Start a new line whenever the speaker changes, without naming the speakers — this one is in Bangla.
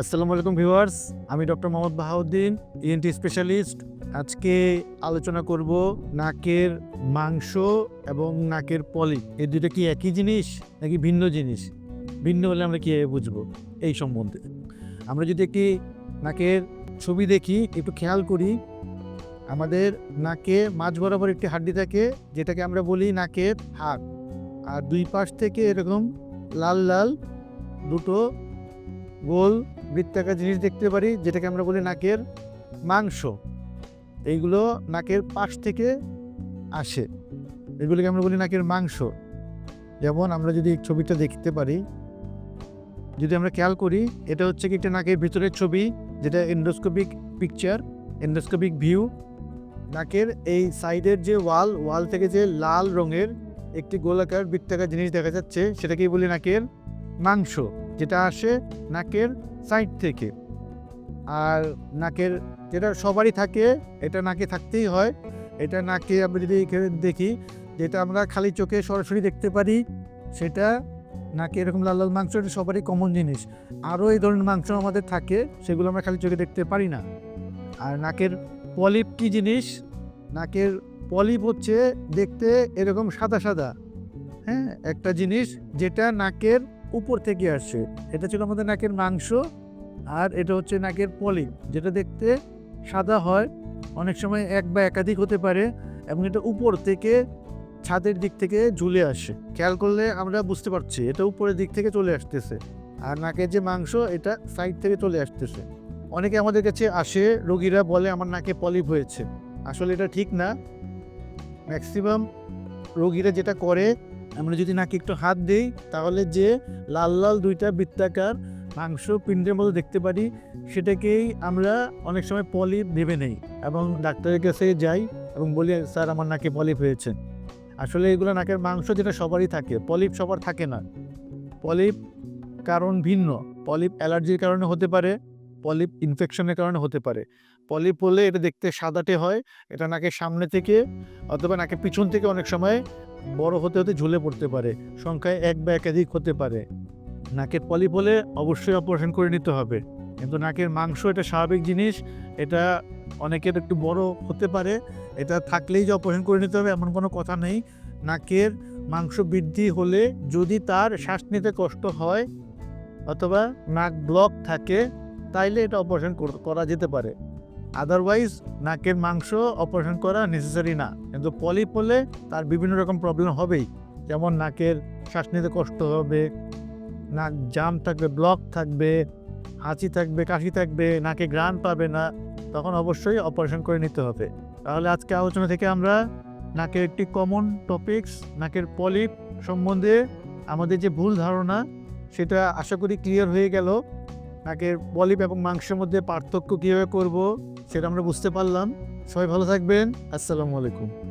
আসসালামু আলাইকুম ভিউয়ার্স, আমি doctor Mohammad Bahauddin ENT specialist আজকে আলোচনা করব নাকের মাংস এবং নাকের পলি। এই দুটো কি একই জিনিস নাকি ভিন্ন জিনিস? ভিন্ন হলে আমরা কীভাবে বুঝব? এই সম্বন্ধে। আমরা যদি একটি নাকের ছবি দেখি, একটু খেয়াল করি, আমাদের নাকে মাঝ বরাবর একটি হাড্ডি থাকে, যেটাকে আমরা বলি নাকের হাড়। আর দুই পাশ থেকে এরকম লাল লাল দুটো গোল বৃত্তাকার জিনিস দেখতে পারি, যেটাকে আমরা বলি নাকের মাংস। এইগুলো নাকের পাশ থেকে আসে। এগুলোকে আমরা বলি নাকের মাংস। যেমন আমরা যদি ছবিটা দেখতে পারি, যদি আমরা খেয়াল করি, এটা হচ্ছে কি একটা নাকের ভিতরের ছবি, যেটা এন্ডোস্কোপিক পিকচার এন্ডোস্কোপিক ভিউ নাকের এই সাইডের যে ওয়াল ওয়াল থেকে যে লাল রঙের একটি গোলাকার বৃত্তাকার জিনিস দেখা যাচ্ছে, সেটাকেই বলি নাকের মাংস। যেটা আসে নাকের সাইড থেকে। আর নাকের যেটা সবারই থাকে, এটা নাকে থাকতেই হয়। এটা নাকে আমরা যদি এখানে দেখি, যেটা আমরা খালি চোখে সরাসরি দেখতে পারি, সেটা নাকে এরকম লাল লাল মাংস, এটা সবারই কমন জিনিস। আরও এই ধরনের মাংস আমাদের থাকে, সেগুলো আমরা খালি চোখে দেখতে পারি না। আর নাকের পলিপ কি জিনিস? নাকের পলিপ হচ্ছে দেখতে এরকম সাদা সাদা। হ্যাঁ একটা জিনিস যেটা নাকের উপর থেকে আসছে এটা ছিল আমাদের নাকের মাংস আর এটা হচ্ছে নাকের পলিপ যেটা দেখতে সাদা হয়। অনেক সময় এক বা একাধিক হতে পারে এবং এটা উপর থেকে ছাদের দিক থেকে ঝুলে আসে। খেয়াল করলে আমরা বুঝতে পারছি, এটা উপরের দিক থেকে চলে আসতেছে আর নাকের যে মাংস, এটা সাইড থেকে চলে আসতেছে। অনেকে আমাদের কাছে আসে, রোগীরা বলে, আমার নাকে পলিপ হয়েছে। আসলে এটা ঠিক না। ম্যাক্সিমাম রোগীরা যেটা করে আমরা যদি নাকি একটু হাত দিই, তাহলে যে লাল লাল দুইটা বৃত্তাকার মাংস পিণ্ডের মতো দেখতে পারি, সেটাকেই আমরা অনেক সময় পলিপ ভেবে নেই এবং ডাক্তারের কাছে যাই এবং বলি, স্যার, আমার নাকে পলিপ হয়েছে। আসলে এগুলো নাকের মাংস যেটা সবারই থাকে, পলিপ সবার থাকে না। পলিপ কারণ ভিন্ন। পলিপ অ্যালার্জির কারণে হতে পারে, পলিপ ইনফেকশনের কারণে হতে পারে। পলিপ হলে এটা দেখতে সাদাটে হয়, এটা নাকের সামনে থেকে অথবা নাকের পিছন থেকে অনেক সময় বড় হতে হতে ঝুলে পড়তে পারে, সংখ্যায় এক বা একাধিক হতে পারে। নাকের পলিপ হলে অবশ্যই অপারেশন করে নিতে হবে। কিন্তু নাকের মাংস এটা স্বাভাবিক জিনিস, এটা অনেকের একটু বড় হতে পারে, এটা থাকলেই যে অপারেশন করে নিতে হবে এমন কোনো কথা নেই। নাকের মাংস বৃদ্ধি হলে যদি তার শ্বাস নিতে কষ্ট হয় অথবা নাক ব্লক থাকে, তাইলে এটা অপারেশন করা যেতে পারে। আদারওয়াইজ নাকের মাংস অপারেশন করা নেসেসারি না। কিন্তু পলিপ হলে তার বিভিন্ন রকম প্রবলেম হবেই। যেমন নাকের শ্বাস নিতে কষ্ট হবে, নাক জাম থাকবে ব্লক থাকবে, হাঁচি থাকবে, কাশি থাকবে, নাকে গ্রান পাবে না, তখন অবশ্যই অপারেশন করে নিতে হবে। তাহলে আজকে আলোচনা থেকে আমরা নাকের একটি কমন টপিকস নাকের পলিপ সম্বন্ধে আমাদের যে ভুল ধারণা, সেটা আশা করি ক্লিয়ার হয়ে গেল। নাকের পলিপ এবং মাংসের মধ্যে পার্থক্য কীভাবে করব সেটা আমরা বুঝতে পারলাম। সবাই ভালো থাকবেন। আসসালামু আলাইকুম।